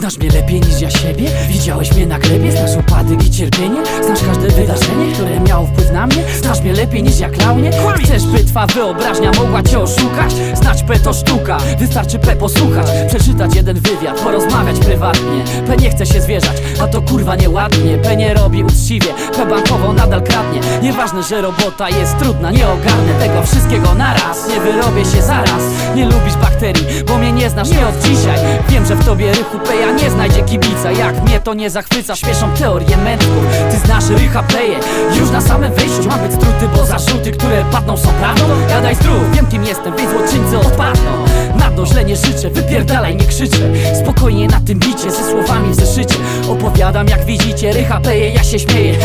Znasz mnie lepiej niż ja siebie? Widziałeś mnie na glebie? Znasz upadek i cierpienie? Znasz każde wydarzenie, które miało wpływ na mnie? Znasz mnie lepiej niż ja klaunie? Chcesz by twa wyobraźnia mogła cię oszukać? Znać P to sztuka, wystarczy P posłuchać Przeczytać jeden wywiad, porozmawiać prywatnie P nie chce się zwierzać, a to kurwa nieładnie P nie robi uczciwie, P bankowo nadal kradnie Nieważne, że robota jest trudna, nie ogarnę tego wszystkiego naraz Nie wyrobię się zaraz, nie lubisz bakterii, nie znasz nie od dzisiaj. Wiem, że w tobie rychu Peja nie znajdzie kibica. Jak mnie to nie zachwyca, śmieszą teorie mędrków Ty znasz rycha Peję, już na samym wejściu Mam być struty, bo zarzuty, które padną są prawdą. Gadaj zdrów, wiem kim jestem, więc złoczyńcy odpadną. Na dno źle nie życzę, wypierdalaj, nie krzyczę. Spokojnie na tym bicie, ze słowami w zeszycie Opowiadam jak widzicie, rycha Peję, ja się śmieję!